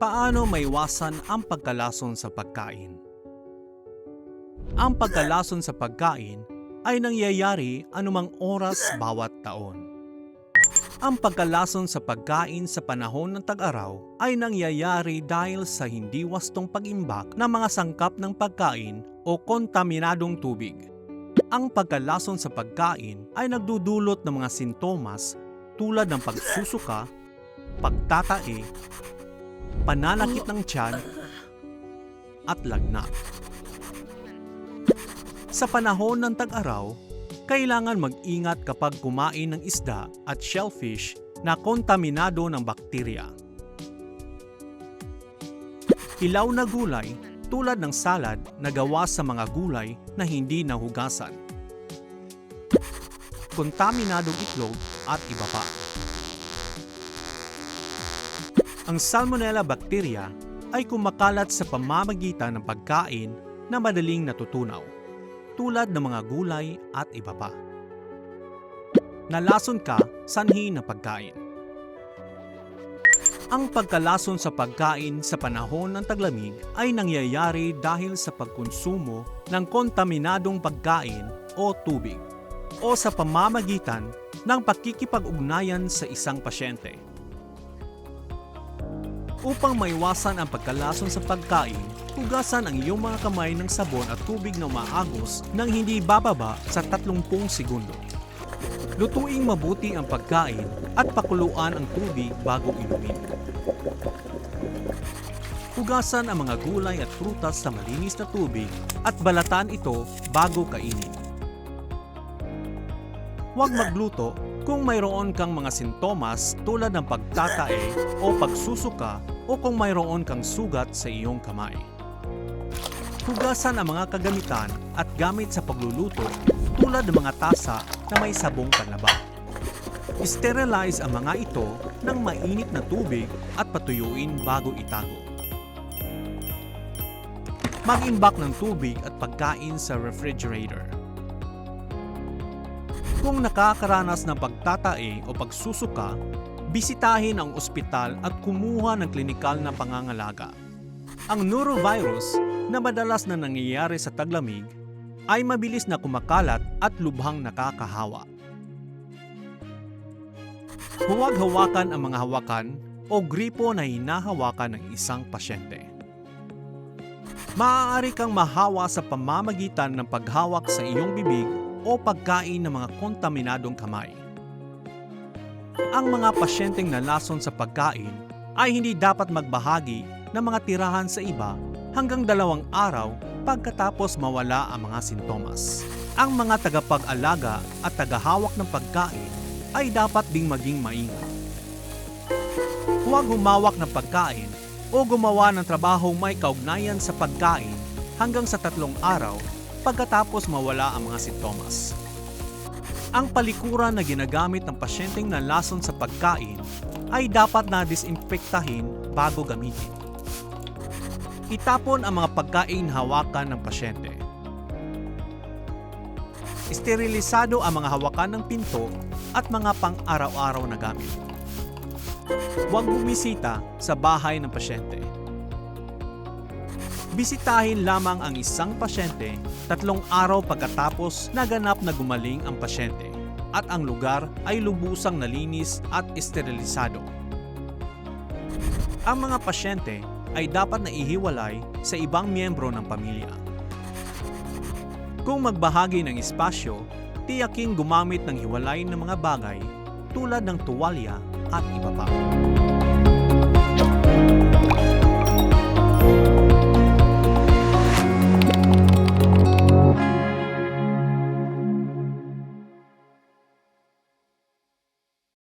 Paano maiwasan ang pagkalason sa pagkain? Ang pagkalason sa pagkain ay nangyayari anumang oras bawat taon. Ang pagkalason sa pagkain sa panahon ng tag-araw ay nangyayari dahil sa hindi wastong pag-imbak ng mga sangkap ng pagkain o kontaminadong tubig. Ang pagkalason sa pagkain ay nagdudulot ng mga sintomas tulad ng pagsusuka, pagtatae, pananakit ng tiyan, at lagnat. Sa panahon ng tag-araw, kailangan mag-ingat kapag kumain ng isda at shellfish na kontaminado ng bakterya. Hilaw na gulay tulad ng salad na gawa sa mga gulay na hindi nahugasan. Kontaminadong itlog at iba pa. Ang Salmonella bacteria ay kumakalat sa pamamagitan ng pagkain na madaling natutunaw, tulad ng mga gulay at iba pa. Nalason ka sanhi ng pagkain. Ang pagkalason sa pagkain sa panahon ng taglamig ay nangyayari dahil sa pagkonsumo ng kontaminadong pagkain o tubig o sa pamamagitan ng pakikipag-ugnayan sa isang pasyente. Upang maiwasan ang pagkalason sa pagkain, hugasan ang iyong mga kamay ng sabon at tubig na maagos nang hindi bababa sa 30 segundo. Lutuing mabuti ang pagkain at pakuluan ang tubig bago inumin. Hugasan ang mga gulay at prutas sa malinis na tubig at balatan ito bago kainin. Huwag magluto kung mayroon kang mga sintomas tulad ng pagtatae o pagsusuka o kung mayroon kang sugat sa iyong kamay. Hugasan ang mga kagamitan at gamit sa pagluluto tulad ng mga tasa na may sabong panlaba. Sterilize ang mga ito ng mainit na tubig at patuyuin bago itago. Mag-imbak ng tubig at pagkain sa refrigerator. Kung nakakaranas ng pagtatae o pagsusuka, bisitahin ang ospital at kumuha ng klinikal na pangangalaga. Ang norovirus na madalas na nangyayari sa taglamig ay mabilis na kumakalat at lubhang nakakahawa. Huwag hawakan ang mga hawakan o gripo na hinahawakan ng isang pasyente. Maaari kang mahawa sa pamamagitan ng paghawak sa iyong bibig o pagkain ng mga kontaminadong kamay. Ang mga pasyenteng nalason sa pagkain ay hindi dapat magbahagi ng mga tirahan sa iba hanggang dalawang araw pagkatapos mawala ang mga sintomas. Ang mga tagapag-alaga at tagahawak ng pagkain ay dapat ding maging maingat. Huwag humawak ng pagkain o gumawa ng trabahong may kaugnayan sa pagkain hanggang sa tatlong araw pagkatapos mawala ang mga sintomas. Ang palikuran na ginagamit ng pasyenteng nalason sa pagkain ay dapat na disimpektahin bago gamitin. Itapon ang mga pagkain hawakan ng pasyente. Sterilisado ang mga hawakan ng pinto at mga pang-araw-araw na gamit. Huwag bumisita sa bahay ng pasyente. Bisitahin lamang ang isang pasyente tatlong araw pagkatapos naganap na gumaling ang pasyente at ang lugar ay lubusang nalinis at esterilisado. Ang mga pasyente ay dapat na ihiwalay sa ibang miyembro ng pamilya. Kung magbahagi ng espasyo, tiyaking gumamit ng hiwalay ng mga bagay tulad ng tuwalya at iba pa.